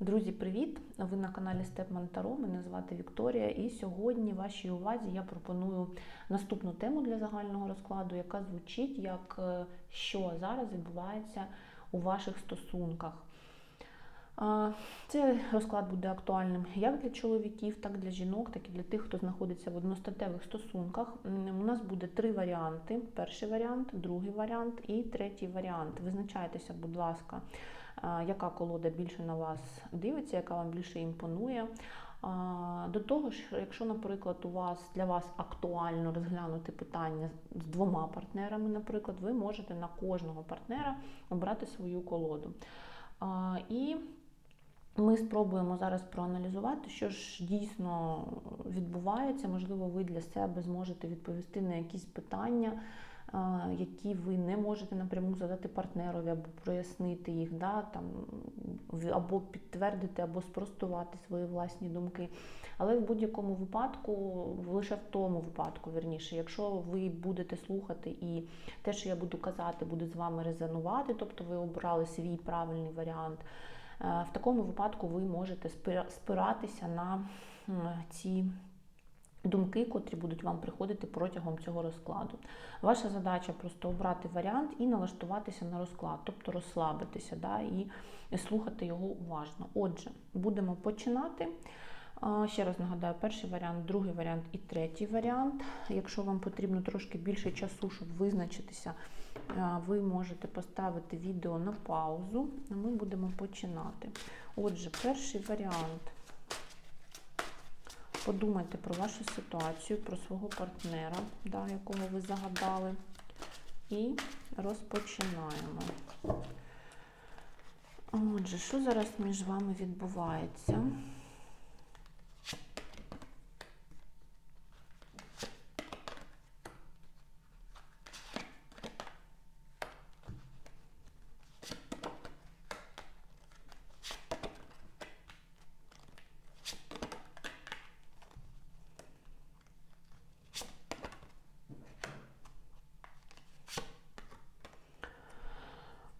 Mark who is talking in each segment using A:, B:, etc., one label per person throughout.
A: Друзі, привіт! Ви на каналі Степман Таро. Мене звати Вікторія, і сьогодні вашій увазі я пропоную наступну тему для загального розкладу, яка звучить як е, що зараз відбувається у ваших стосунках. Цей розклад буде актуальним як для чоловіків, так і для жінок, так і для тих, хто знаходиться в одностатевих стосунках. У нас буде три варіанти: перший варіант, другий варіант і третій варіант. Визначайтеся, будь ласка, яка колода більше на вас дивиться, яка вам більше імпонує. До того ж, якщо, наприклад, у вас для вас актуально розглянути питання з двома партнерами, наприклад, ви можете на кожного партнера обрати свою колоду. І ми спробуємо зараз проаналізувати, що ж дійсно відбувається. Можливо, ви для себе зможете відповісти на якісь питання, які ви не можете напряму задати партнерові або прояснити їх, да, там, або підтвердити, або спростувати свої власні думки. Але в будь-якому випадку, лише в тому випадку, вірніше, якщо ви будете слухати і те, що я буду казати, буде з вами резонувати, тобто ви обрали свій правильний варіант. Е, В такому випадку ви можете спира- спиратися на ці думки, котрі будуть вам приходити протягом цього розкладу. Ваша задача просто обрати варіант і налаштуватися на розклад, тобто розслабитися да, і слухати його уважно. Отже, будемо починати. Ще раз нагадаю, перший варіант, другий варіант і третій варіант. Якщо вам потрібно трошки більше часу, щоб визначитися, ви можете поставити відео на паузу, ми будемо починати. Отже, перший варіант. Подумайте про вашу ситуацію, про свого партнера, да, якого ви загадали. І розпочинаємо. Отже, що зараз між вами відбувається?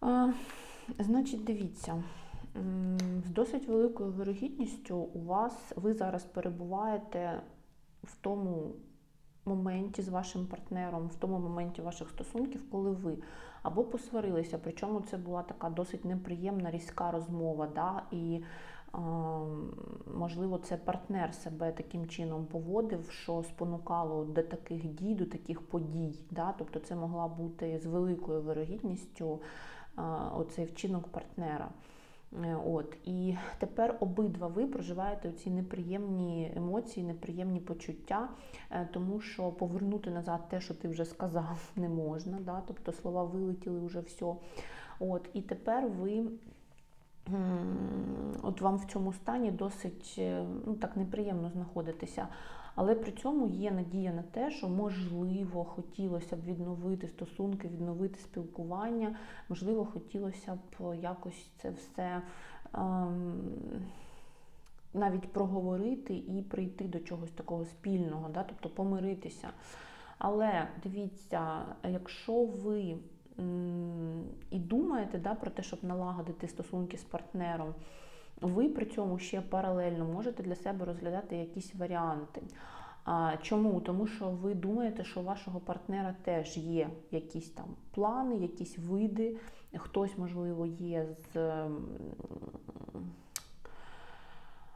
A: А, Значить, дивіться, з досить великою вирогідністю у вас ви зараз перебуваєте в тому моменті з вашим партнером, в тому моменті ваших стосунків, коли ви або посварилися, причому це була така досить неприємна різка розмова. Да? І можливо, це партнер себе таким чином поводив, що спонукало до таких дій, до таких подій. Да? Тобто це могла бути з великою вирогідністю оцей вчинок партнера. Е, От і тепер обидва ви проживаєте ці неприємні емоції, неприємні почуття, е, тому що повернути назад те, що ти вже сказав, не можна. Да? Тобто слова вилетіли вже все. От і тепер ви. От вам в цьому стані досить е, ну, так неприємно знаходитися. Але при цьому є надія на те, що можливо хотілося б відновити стосунки, відновити спілкування, можливо, хотілося б якось це все ем, навіть проговорити і прийти до чогось такого спільного, да? тобто помиритися. Але дивіться, якщо ви і думаєте да, про те, щоб налагодити стосунки з партнером, ви при цьому ще паралельно можете для себе розглядати якісь варіанти. Чому? Тому що ви думаєте, що у вашого партнера теж є якісь там плани, якісь види, хтось, можливо, є з.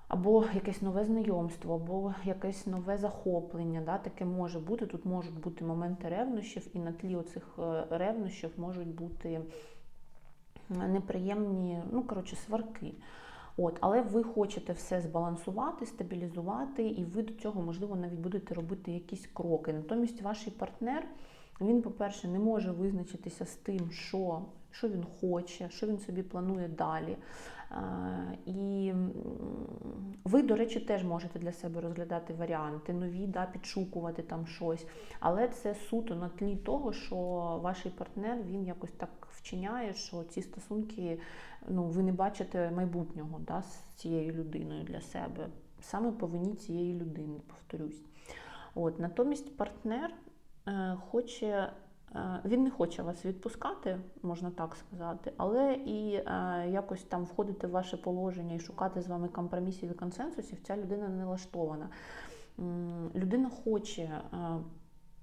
A: Або якесь нове знайомство, або якесь нове захоплення. Да? Таке може бути. Тут можуть бути моменти ревнощів, і на тлі оцих е, ревнощів можуть бути неприємні, ну, коротше, сварки. От, але ви хочете все збалансувати, стабілізувати, і ви до цього, можливо, навіть будете робити якісь кроки. Натомість ваш партнер, він, по-перше, не може визначитися з тим, що, що він хоче, що він собі планує далі. І ви, до речі, теж можете для себе розглядати варіанти, нові, да, підшукувати там щось. Але це суто на тлі того, що ваш партнер він якось так вчиняє, що ці стосунки, ну, ви не бачите майбутнього да, з цією людиною для себе. Саме по вині цієї людини, повторюсь. От, натомість партнер е, хоче він не хоче вас відпускати, можна так сказати, але і е, якось там входити в ваше положення і шукати з вами компромісів і консенсусів, ця людина не налаштована. Людина хоче е,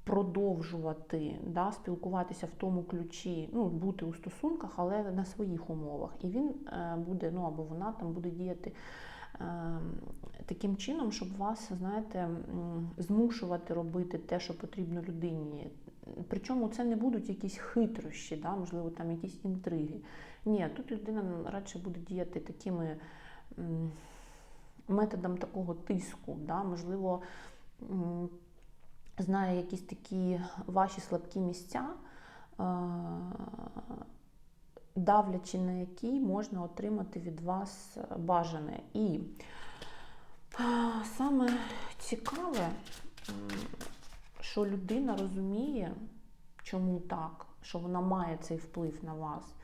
A: продовжувати да, спілкуватися в тому ключі, ну, бути у стосунках, але на своїх умовах. І він е, буде, ну або вона там буде діяти е, таким чином, щоб вас, знаєте, змушувати робити те, що потрібно людині. Причому це не будуть якісь хитрощі, да, можливо, там якісь інтриги. Ні, тут людина радше буде діяти такими методом такого тиску, да, можливо, знає якісь такі ваші слабкі місця, давлячи на які можна отримати від вас бажане. І саме цікаве, що людина розуміє, чому так, що вона має цей вплив на вас,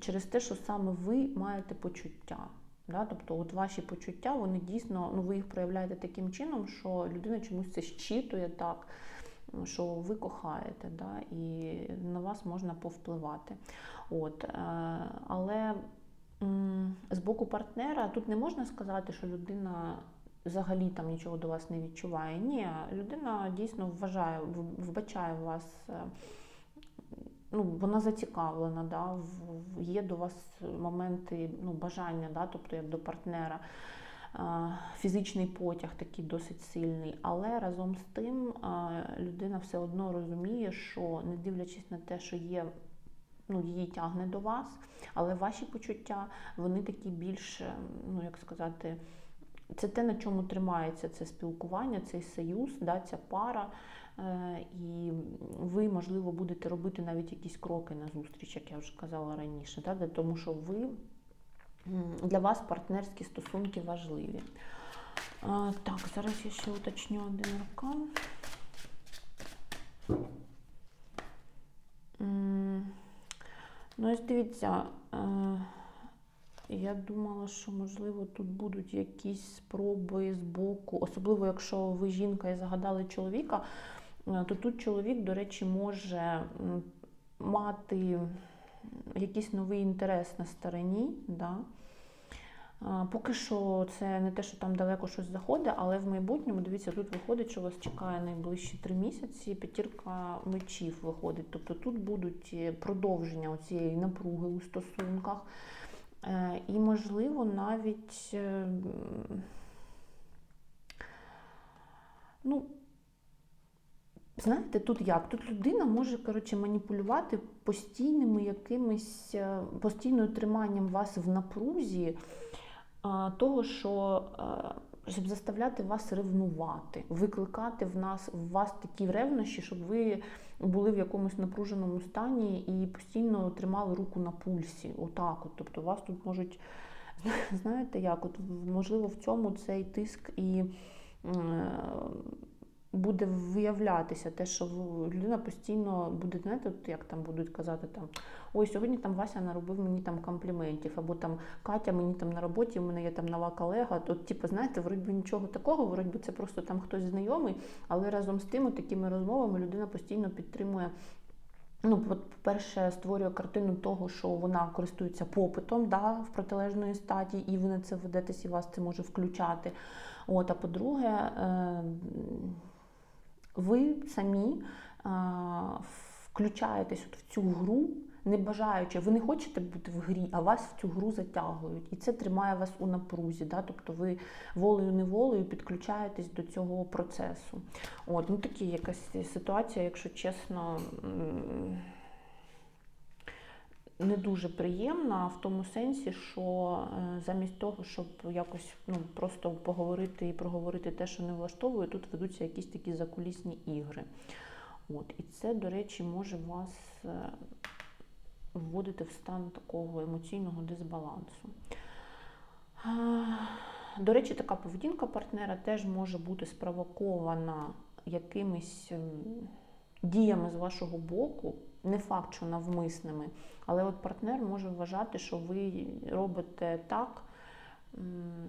A: через те, що саме ви маєте почуття. Да? Тобто, от ваші почуття, вони дійсно, ну ви їх проявляєте таким чином, що людина чомусь це щитує так, що ви кохаєте, да? і на вас можна повпливати. От, е, але з боку партнера тут не можна сказати, що людина взагалі там нічого до вас не відчуває. Ні, людина дійсно вважає, вбачає вас. е, Ну, вона зацікавлена, да, є до вас моменти ну, бажання, да, тобто як до партнера. Фізичний потяг такий досить сильний, але разом з тим людина все одно розуміє, що не дивлячись на те, що є, ну, її тягне до вас, але ваші почуття, вони такі більш, е, ну як сказати, це те, на чому тримається це спілкування, цей союз, да, ця пара. Е, І ви, можливо, будете робити навіть якісь кроки на зустріч, як я вже казала раніше, да, тому що ви для вас партнерські стосунки важливі. А, Так, зараз я ще уточню один аркан. Ну, ось дивіться, я думала, що можливо тут будуть якісь спроби з боку, особливо якщо ви жінка і загадали чоловіка, е, то тут чоловік, до речі, може мати якийсь новий інтерес на стороні. Да? Поки що це не те, що там далеко щось заходить, але в майбутньому, дивіться, тут виходить, що вас чекає найближчі три місяці, п'ятірка мечів виходить. Тобто тут будуть е, продовження цієї напруги у стосунках. Е, І, можливо, навіть е, ну, знаєте, тут як? Тут людина може коротше, маніпулювати постійними якимись, е, постійною триманням вас в напрузі, того, що щоб заставляти вас ревнувати, викликати в нас в вас такі ревнощі, щоб ви були в якомусь напруженому стані і постійно тримали руку на пульсі. Отак, от. Тобто вас тут можуть, знаєте як, от можливо, в цьому цей тиск і. Буде виявлятися те, що людина постійно буде, знаєте, як там будуть казати там ой, сьогодні там Вася наробив мені там компліментів, або там Катя мені там на роботі, у мене є там нова колега. То, типу, знаєте, вроді нічого такого, вроді це просто там хтось знайомий, але разом з тим, такими розмовами людина постійно підтримує. Ну, по-перше, створює картину того, що вона користується попитом да, в протилежної статі, і ви на це ведетесь, і вас це може включати. От, а по-друге, е, ви самі включаєтесь от в цю гру, не бажаючи, ви не хочете бути в грі, а вас в цю гру затягують. І це тримає вас у напрузі. Да? Тобто ви волею-неволею підключаєтесь до цього процесу. От, ну такі якась ситуація, якщо чесно. Не дуже приємна в тому сенсі, що е, замість того, щоб якось ну, просто поговорити і проговорити те, що не влаштовує, тут ведуться якісь такі закулісні ігри. От. І це, до речі, може вас е, вводити в стан такого емоційного дисбалансу. До речі, така поведінка партнера теж може бути спровокована якимись ем, діями з вашого боку, не факт, що навмисними, але от партнер може вважати, що ви робите так.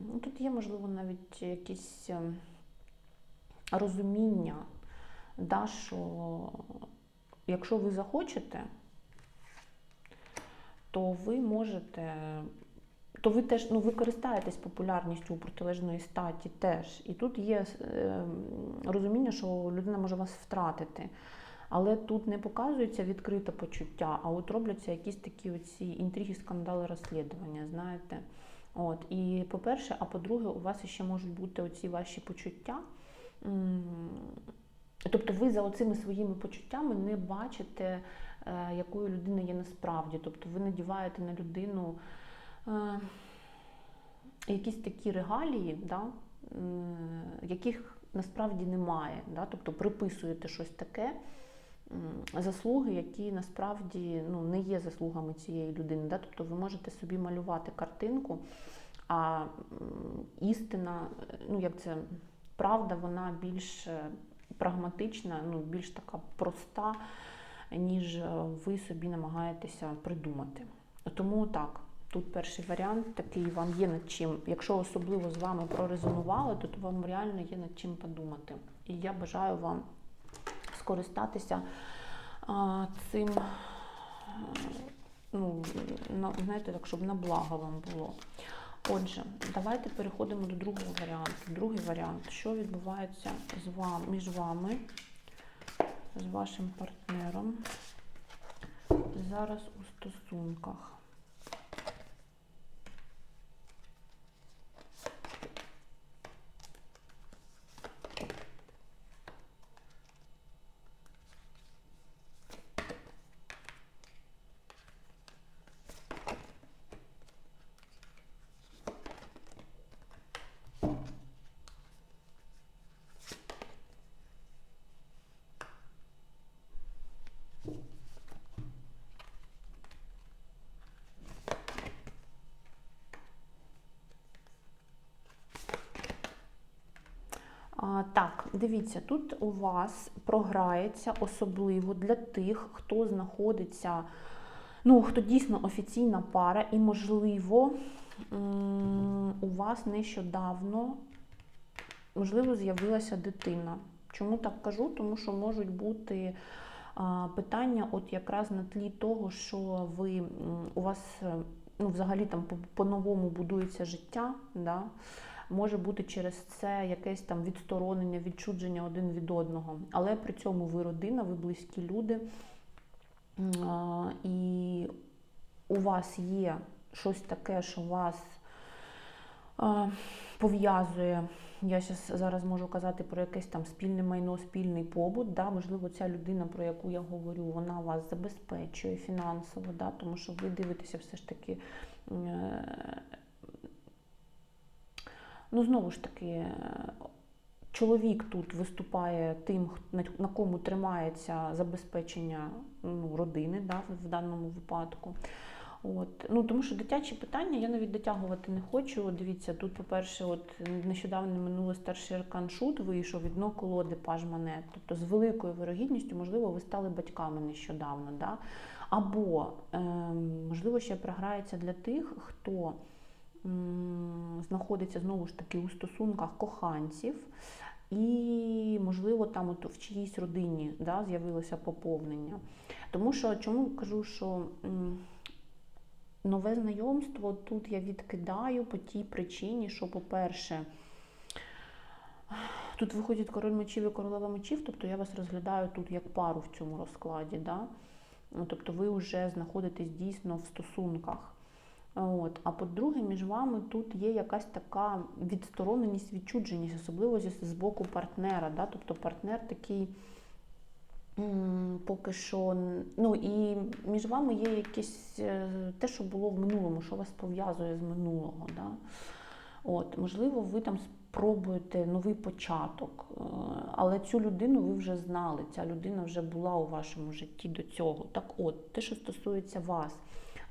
A: Ну, тут є, можливо, навіть якісь ем, розуміння, да, що якщо ви захочете, то ви можете. То ви теж ну, ви користаєтесь популярністю у протилежної статі теж. І тут є е, розуміння, що людина може вас втратити. Але тут не показується відкрите почуття, а от робляться якісь такі оці інтриги, скандали, розслідування, знаєте. От. І по-перше, а по-друге, у вас ще можуть бути оці ваші почуття. Тобто ви за оцими своїми почуттями не бачите, е, якою людина є насправді. Тобто ви надіваєте на людину е, якісь такі регалії, да, яких насправді немає. Да? Тобто приписуєте щось таке, заслуги, які насправді ну, не є заслугами цієї людини. Да? Тобто ви можете собі малювати картинку, а істина, ну як це, правда, вона більш е, прагматична, ну, більш така проста, ніж е, ви собі намагаєтеся придумати. Тому так. Тут перший варіант такий вам є над чим. Якщо особливо з вами прорезонувало, то вам реально є над чим подумати. І я бажаю вам скористатися а, цим, е, ну, на, знаєте, так, щоб на благо вам було. Отже, давайте переходимо до другого варіанту. Другий варіант, що відбувається з вами, між вами, з вашим партнером зараз у стосунках. А, так, дивіться, тут у вас програється особливо для тих, хто знаходиться, ну, хто дійсно офіційна пара, і, можливо, у вас нещодавно, можливо, з'явилася дитина. Чому так кажу? Тому що можуть бути питання, от якраз на тлі того, що ви у вас е, ну, взагалі там по- по-новому будується життя. Да? Може бути через це якесь там відсторонення, відчудження один від одного. Але при цьому ви родина, ви близькі люди, і у вас є щось таке, що вас пов'язує. Я зараз можу казати про якесь там спільне майно, спільний побут. Да? Можливо, ця людина, про яку я говорю, вона вас забезпечує фінансово, да? тому що ви дивитеся все ж таки. Е, Ну, знову ж таки, е, чоловік тут виступає тим, на- кому тримається забезпечення ну, родини да, в даному випадку. От. Ну, тому що дитячі питання я навіть дотягувати не хочу. Дивіться, тут, по-перше, от нещодавно минуло старший аркан шут вийшов від дно колоди паж монет. Тобто з великою вирогідністю, можливо, ви стали батьками нещодавно. Да? Або, ем, можливо, ще програється для тих, хто знаходиться знову ж таки у стосунках коханців, і, можливо, там от в чиїсь родині да, з'явилося поповнення. Тому що чому кажу, що нове знайомство тут я відкидаю по тій причині, що, по-перше, тут виходить король мечів і королева мечів, тобто я вас розглядаю тут як пару в цьому розкладі. Да? Тобто ви вже знаходитесь дійсно в стосунках. От. А по-друге, між вами тут є якась така відстороненість, відчудженість, особливо з боку партнера. Да? Тобто партнер такий поки що. Ну і між вами є якесь е, те, що було в минулому, що вас пов'язує з минулого. Да? От, можливо, ви там спробуєте новий початок, е, але цю людину ви вже знали, ця людина вже була у вашому житті до цього. Так от, те, що стосується вас,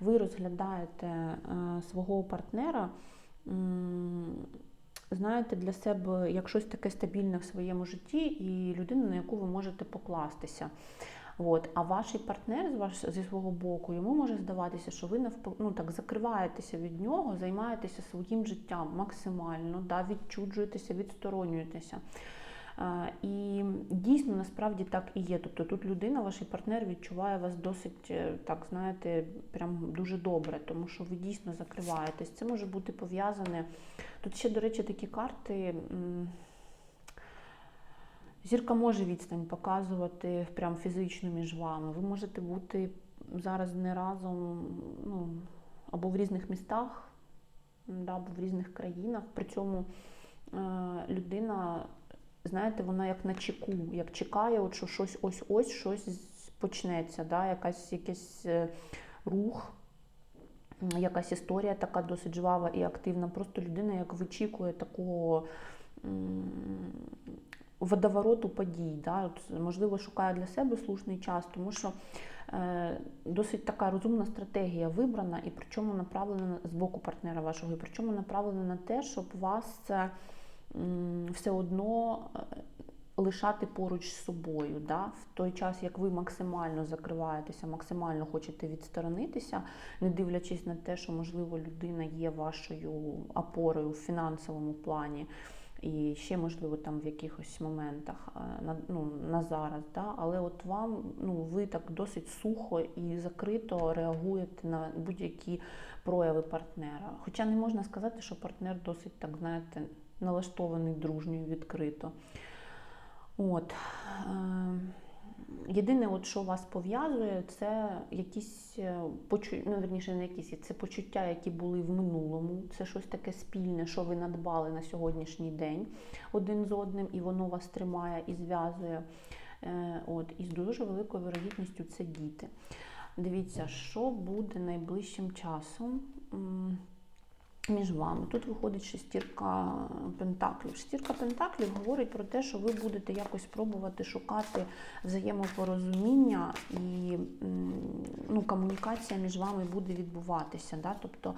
A: ви розглядаєте е, свого партнера, знаєте, для себе як щось таке стабільне в своєму житті і людину, на яку ви можете покластися. От. А ваш партнер ваш, зі свого боку, йому може здаватися, що ви ну, так, закриваєтеся від нього, займаєтеся своїм життям максимально, да, відчуджуєтеся, відсторонюєтеся. І дійсно насправді так і є. Тобто тут людина, ваш партнер відчуває вас досить, е, так знаєте, прям дуже добре, тому що ви дійсно закриваєтесь. Це може бути пов'язане. Тут ще, до речі, такі карти. Зірка може відстань показувати прям фізично між вами. Ви можете бути зараз не разом, ну, або в різних містах, да, або в різних країнах. При цьому е, людина, знаєте, вона як на чеку, як чекає, от що щось ось-ось щось почнеться, да, якась, якийсь е, рух. Якась історія така досить жвава і активна. Просто людина як вичікує такого водовороту подій. Да? От, можливо, шукає для себе слушний час, тому що е, досить така розумна стратегія вибрана, і причому направлена з боку партнера вашого, і причому направлена на те, щоб вас це все одно е, лишати поруч з собою. Да? В той час, як ви максимально закриваєтеся, максимально хочете відсторонитися, не дивлячись на те, що можливо людина є вашою опорою в фінансовому плані. І ще, можливо, там в якихось моментах е, на, ну, на зараз, да? але от вам, ну, ви так досить сухо і закрито реагуєте на будь-які прояви партнера. Хоча не можна сказати, що партнер досить, так знаєте, налаштований дружньо і відкрито. От. Е, Єдине, от, що вас пов'язує, це якісь е, почу... ну, верніше, не якісь, це почуття, які були в минулому. Це щось таке спільне, що ви надбали на сьогоднішній день один з одним, і воно вас тримає і зв'язує. Е, От, і з дуже великою вирогідністю це діти. Дивіться, що буде найближчим часом. Між вами. Тут виходить шестірка пентаклів. Шестірка пентаклів говорить про те, що ви будете якось пробувати шукати взаємопорозуміння і ну, комунікація між вами буде відбуватися. Да? Тобто,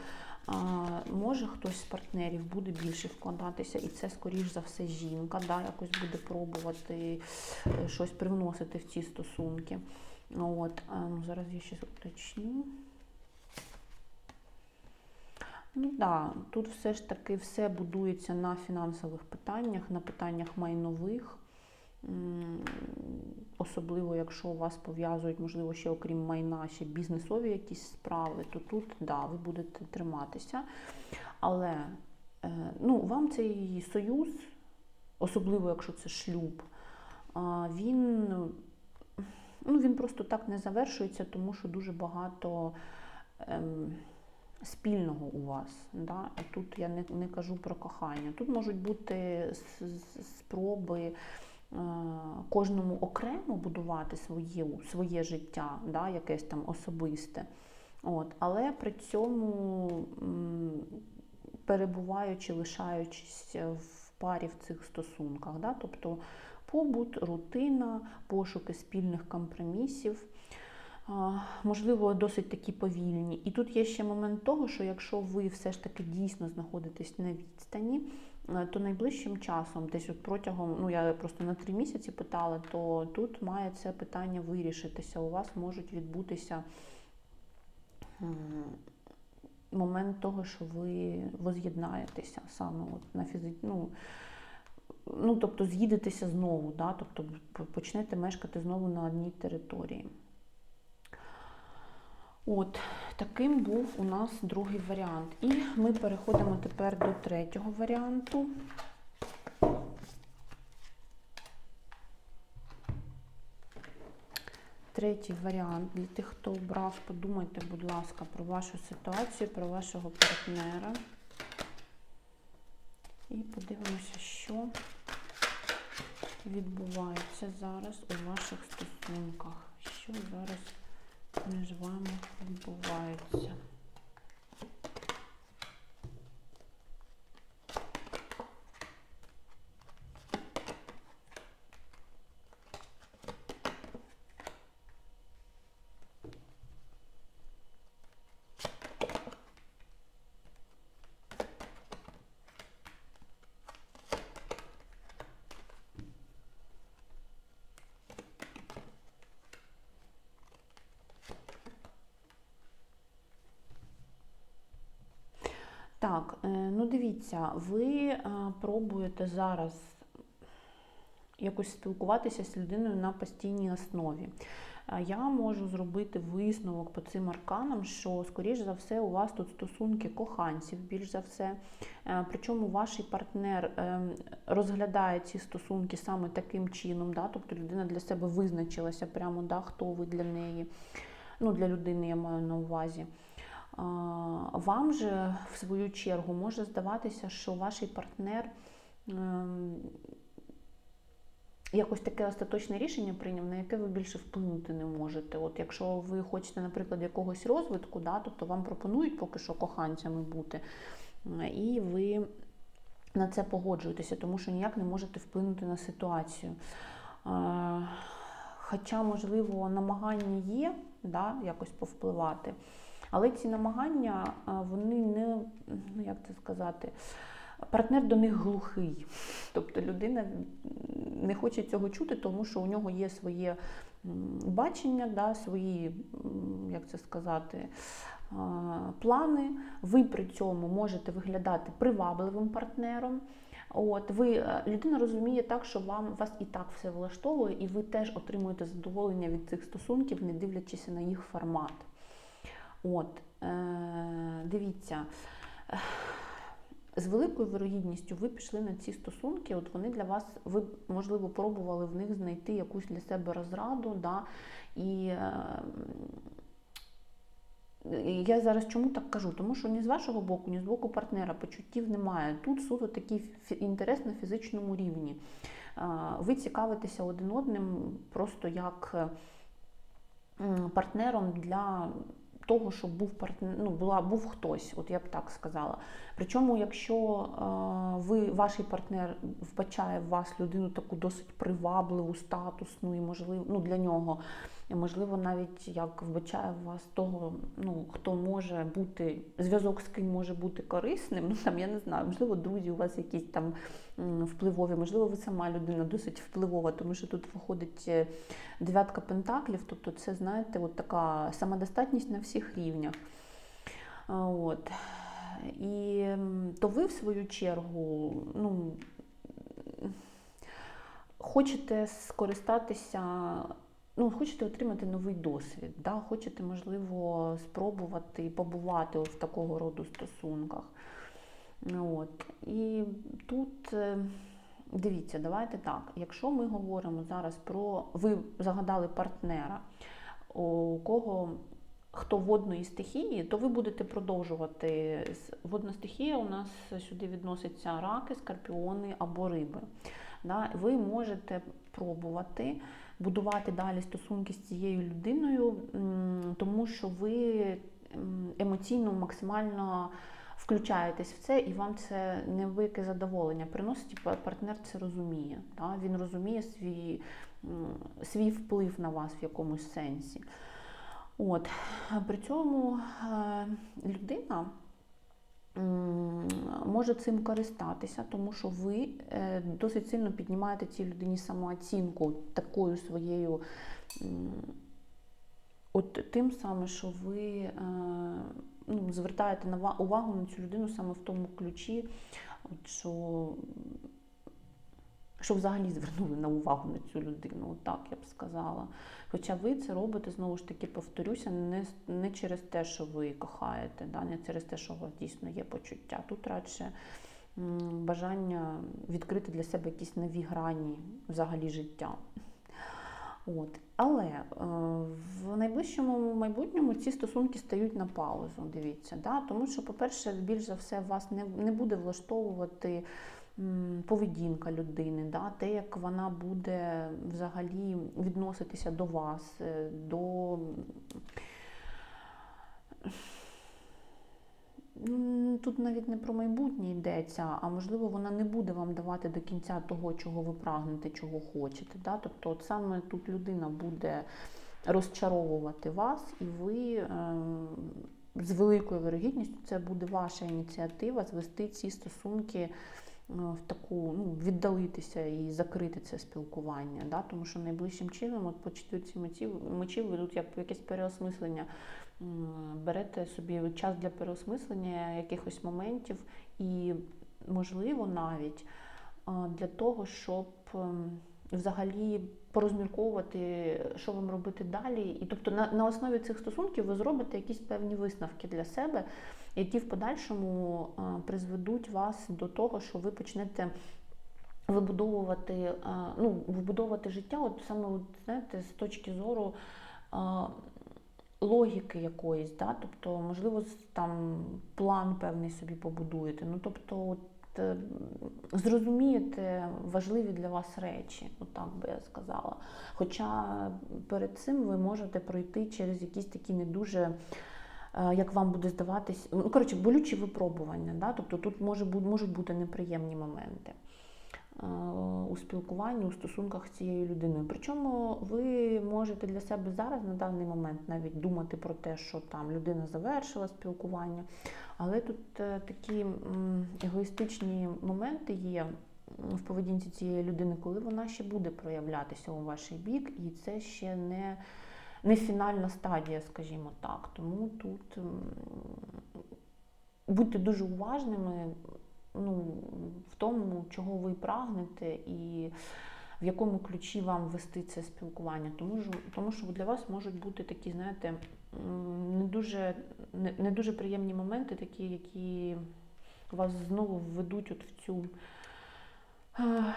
A: може хтось з партнерів буде більше вкладатися, і це, скоріш за все, жінка, да? якось буде пробувати е, щось привносити в ці стосунки. От, ну, зараз я ще уточню. Ну так, да, тут все ж таки все будується на фінансових питаннях, на питаннях майнових. Особливо, якщо у вас пов'язують, можливо, ще окрім майна, ще бізнесові якісь справи, то тут да, ви будете триматися. Але е, ну, вам цей союз, особливо якщо це шлюб, він, ну, він просто так не завершується, тому що дуже багато. Спільного у вас. Да? Тут я не, не кажу про кохання. Тут можуть бути спроби е, кожному окремо будувати своє, своє життя, да? якесь там особисте. От. Але при цьому, перебуваючи, лишаючись в парі в цих стосунках. Да? Тобто побут, рутина, пошуки спільних компромісів. Можливо, досить такі повільні. І тут є ще момент того, що якщо ви все ж таки дійсно знаходитесь на відстані, е, то найближчим часом, десь от протягом, ну я просто на три місяці питала, то тут має це питання вирішитися. У вас можуть відбутися момент того, що ви воз'єднаєтеся саме от на фізи... ну, ну, тобто з'їдетеся знову, да? тобто почнете мешкати знову на одній території. От, таким був у нас другий варіант. І ми переходимо тепер до третього варіанту. Третій варіант для тих, хто обрав, подумайте, будь ласка, про вашу ситуацію, про вашого партнера. І подивимося, що відбувається зараз у ваших стосунках. Що зараз між вами відбувається. Так, е, ну дивіться, ви е, пробуєте зараз якось спілкуватися з людиною на постійній основі. Е, Я можу зробити висновок по цим арканам, що, скоріш за все, у вас тут стосунки коханців, більш за все. Причому ваш партнер розглядає ці стосунки саме таким чином, да? тобто людина для себе визначилася прямо, да, хто ви для неї, ну для людини я маю на увазі. Вам же, в свою чергу, може здаватися, що ваш партнер ем, якось таке остаточне рішення прийняв, на яке ви більше вплинути не можете. От якщо ви хочете, наприклад, якогось розвитку, да, тобто вам пропонують поки що коханцями бути, е, і ви на це погоджуєтеся, тому що ніяк не можете вплинути на ситуацію. Е, Хоча, можливо, намагання є да, якось повпливати, але ці намагання, вони не, ну як це сказати, партнер до них глухий. Тобто людина не хоче цього чути, тому що у нього є своє бачення, да, свої, як це сказати, плани. Ви при цьому можете виглядати привабливим партнером. От ви е, людина розуміє так, що вам вас і так все влаштовує, і ви теж отримуєте задоволення від цих стосунків, не дивлячись на їх формат. От, е, дивіться, е, з великою вирогідністю ви пішли на ці стосунки, от вони для вас, ви, можливо, пробували в них знайти якусь для себе розраду. Да, і е, я зараз чому так кажу? Тому що ні з вашого боку, ні з боку партнера почуттів немає. Тут суто такий інтерес на фізичному рівні. А, Ви цікавитеся один одним просто як е, партнером для того, щоб був партнер, ну, була, був хтось, от я б так сказала. Причому, якщо е, ви, ваш партнер вбачає в вас людину таку досить привабливу, статусну і можливо, ну, для нього, і, можливо, навіть як вбачає вас того, ну, хто може бути, зв'язок з ким може бути корисним, ну там я не знаю, можливо, друзі у вас якісь там впливові, можливо, ви сама людина досить впливова, тому що тут виходить е, дев'ятка пентаклів, тобто це, знаєте, от така самодостатність на всіх рівнях. От. І то ви, в свою чергу, ну, хочете скористатися, ну, хочете отримати новий досвід, да? хочете, можливо, спробувати побувати в такого роду стосунках. От. І тут е, дивіться, давайте так. Якщо ми говоримо зараз про ви загадали партнера, у кого хто водної стихії, то ви будете продовжувати. Водна стихія у нас сюди відноситься раки, скорпіони або риби. Да? Ви можете пробувати будувати далі стосунки з цією людиною, тому що ви емоційно максимально включаєтесь в це, і вам це невелике задоволення приносить, і партнер це розуміє. Да? Він розуміє свій, свій вплив на вас в якомусь сенсі. От. При цьому е, людина може цим користатися, тому що ви е, досить сильно піднімаєте цій людині самооцінку такою своєю. От тим саме, що ви е, ну, звертаєте увагу на цю людину саме в тому ключі, от що, що взагалі звернули на увагу на цю людину, так я б сказала. Хоча ви це робите, знову ж таки, повторюся, не, не через те, що ви кохаєте, да, не через те, що у вас дійсно є почуття. Тут радше бажання відкрити для себе якісь нові грані взагалі життя. От. Але е, в найближчому майбутньому ці стосунки стають на паузу, дивіться. Да? Тому що, по-перше, більш за все вас не, не буде влаштовувати поведінка людини, да? те, як вона буде взагалі відноситися до вас, е, до. Тут навіть не про майбутнє йдеться, а можливо, вона не буде вам давати до кінця того, чого ви прагнете, чого хочете. Да? Тобто, от саме тут людина буде розчаровувати вас, і ви е, з великою вирогідністю це буде ваша ініціатива звести ці стосунки в таку, ну, віддалитися і закрити це спілкування. Да? Тому що найближчим чином, от по четвірці мечів, мечів ведуть як якесь переосмислення берете собі час для переосмислення якихось моментів і, можливо, навіть для того, щоб ем, взагалі порозмірковувати, що вам робити далі. І тобто на, на основі цих стосунків ви зробите якісь певні висновки для себе, які в подальшому е, призведуть вас до того, що ви почнете вибудовувати, е, ну, вибудовувати життя, от саме от, знаєте, з точки зору е, логіки якоїсь, да? тобто, можливо, там план певний собі побудуєте. Ну, тобто, от, зрозумієте важливі для вас речі, от так би я сказала. Хоча перед цим ви можете пройти через якісь такі не дуже. е, Як вам буде здаватись, ну коротше, болючі випробування, да? тобто тут може, можуть бути неприємні моменти е, у спілкуванні, у стосунках з цією людиною. Причому ви можете для себе зараз на даний момент навіть думати про те, що там людина завершила спілкування, але тут е, такі егоїстичні моменти є в поведінці цієї людини, коли вона ще буде проявлятися у ваш бік, і це ще не, не фінальна стадія, скажімо так. Тому тут будьте дуже уважними ну, в тому, чого ви прагнете, і в якому ключі вам вести це спілкування. Тому що, тому що для вас можуть бути такі, знаєте, не дуже, не, не дуже приємні моменти, такі, які вас знову введуть от в цю. е,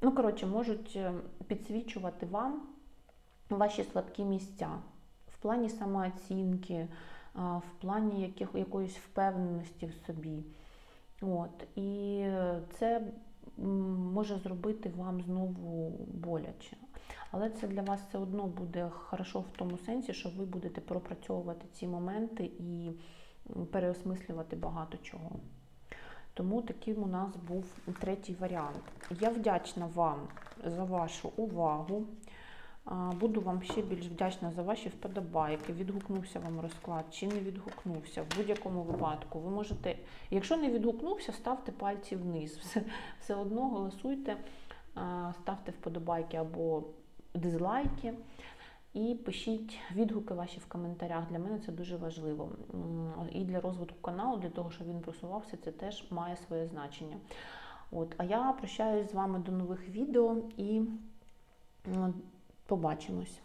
A: Ну, коротше, можуть е, підсвічувати вам ваші слабкі місця в плані самооцінки, в плані яких, якоїсь впевненості в собі. От. І це може зробити вам знову боляче. Але це для вас все одно буде хорошо в тому сенсі, що ви будете пропрацьовувати ці моменти і переосмислювати багато чого. Тому таким у нас був третій варіант. Я вдячна вам за вашу увагу. Буду вам ще більш вдячна за ваші вподобайки. Відгукнувся вам розклад чи не відгукнувся. В будь-якому випадку ви можете, якщо не відгукнувся, ставте пальці вниз. Все, все одно голосуйте, ставте вподобайки або дизлайки. І пишіть відгуки ваші в коментарях. Для мене це дуже важливо. І для розвитку каналу, для того, щоб він просувався, це теж має своє значення. От, а я прощаюсь з вами до нових відео і побачимось.